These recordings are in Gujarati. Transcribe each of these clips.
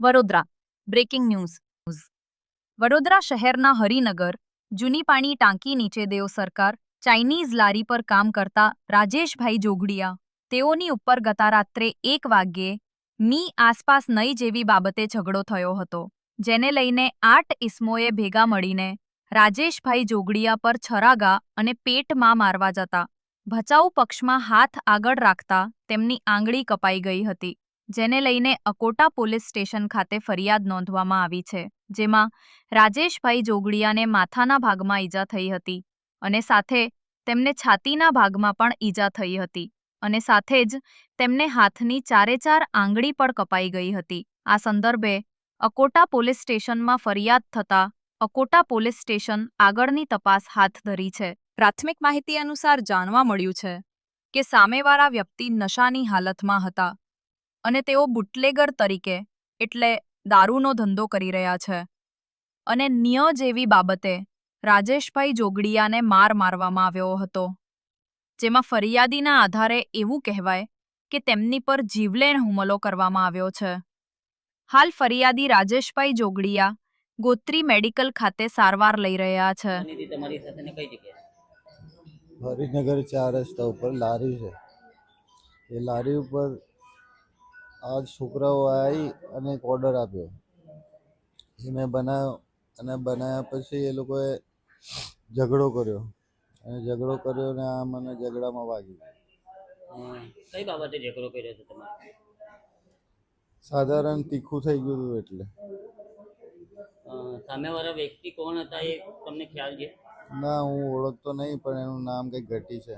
વડોદરા બ્રેકિંગ ન્યૂઝ વડોદરા શહેરના હરિનગર, જૂની પાણી ટાંકી નીચે દેવ સરકાર, ચાઇનીઝ લારી પર કામ કરતા રાજેશભાઈ જોગડિયા. તેઓની ઉપર ગતા રાત્રે એક વાગ્યે મી આસપાસ નઈ જેવી બાબતે ઝઘડો થયો હતો, જેને લઈને આઠ ઇસમોએ ભેગા મળીને રાજેશભાઈ જોગડિયા પર છરાગા અને પેટમાં મારવા જતા, ભચાઉ પક્ષમાં હાથ આગળ રાખતા તેમની આંગળી કપાઈ ગઈ હતી. જેને લઈને અકોટા પોલીસ સ્ટેશન ખાતે ફરિયાદ નોંધવામાં આવી છે, જેમાં રાજેશભાઈ જોગડિયાને માથાના ભાગમાં ઈજા થઈ હતી અને સાથે તેમને છાતીના ભાગમાં પણ ઈજા થઈ હતી અને સાથે જ તેમને હાથની ચારે ચાર આંગળી પણ કપાઈ ગઈ હતી. આ સંદર્ભે અકોટા પોલીસ સ્ટેશનમાં ફરિયાદ થતા અકોટા પોલીસ સ્ટેશન આગળની તપાસ હાથ ધરી છે. પ્રાથમિક માહિતી અનુસાર જાણવા મળ્યું છે કે સામેવાળા વ્યક્તિ નશાની હાલતમાં હતા. અને તેઓ બુટલેગર તરીકે એટલે દારૂનો ધંધો કરી રહ્યા છે. અને નિય જેવી બાબતે રાજેશભાઈ જોગડિયાને માર મારવામાં આવ્યો હતો. જેમાં ફરિયાદીના આધારે એવું કહેવાય કે તેમની પર જીવલેણ હુમલો કરવામાં આવ્યો છે. હાલ ફરિયાદી રાજેશભાઈ જોગડિયા ગોત્રી મેડિકલ ખાતે સારવાર લઈ રહ્યા છે. હરિનગર ચાર રસ્તા ઉપર લારી છે. એ લારી ઉપર આ છોકરાઓ આવી અને એક ઓર્ડર આપ્યો. એ મેં બનાવ્યો અને બનાવ્યા પછી એ લોકોએ ઝઘડો કર્યો. અને ઝઘડો કર્યો ને આ મને ઝઘડામાં વાગી. કઈ બાબતે ઝઘડો કર્યો હતો તમારે? સાધારણ તીખું થઈ ગયું હતું એટલે. સામેવાળા વ્યક્તિ કોણ હતા એ તમને ખ્યાલ છે? ના હું ઓળખતો નહીં પણ એનું નામ કંઈક ઘટી છે.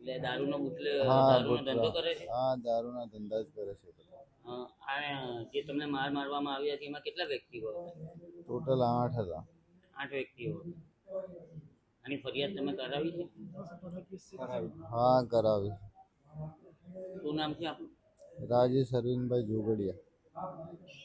એટલે દારૂનો બુટલે દારૂનો ધંધો કરે છે? હા દારૂના ધંધા જ કરે છે હા આ જે તમને માર મારવામાં આવ્યા છે એમાં કેટલા વ્યક્તિઓ ટોટલ આઠ હતા. આઠ વ્યક્તિઓ આની ફરિયાદ તમે કરાવી છે? હા કરાવી. શું નામ છે આપનું? રાજેશ અરવિંદભાઈ જોગડિયા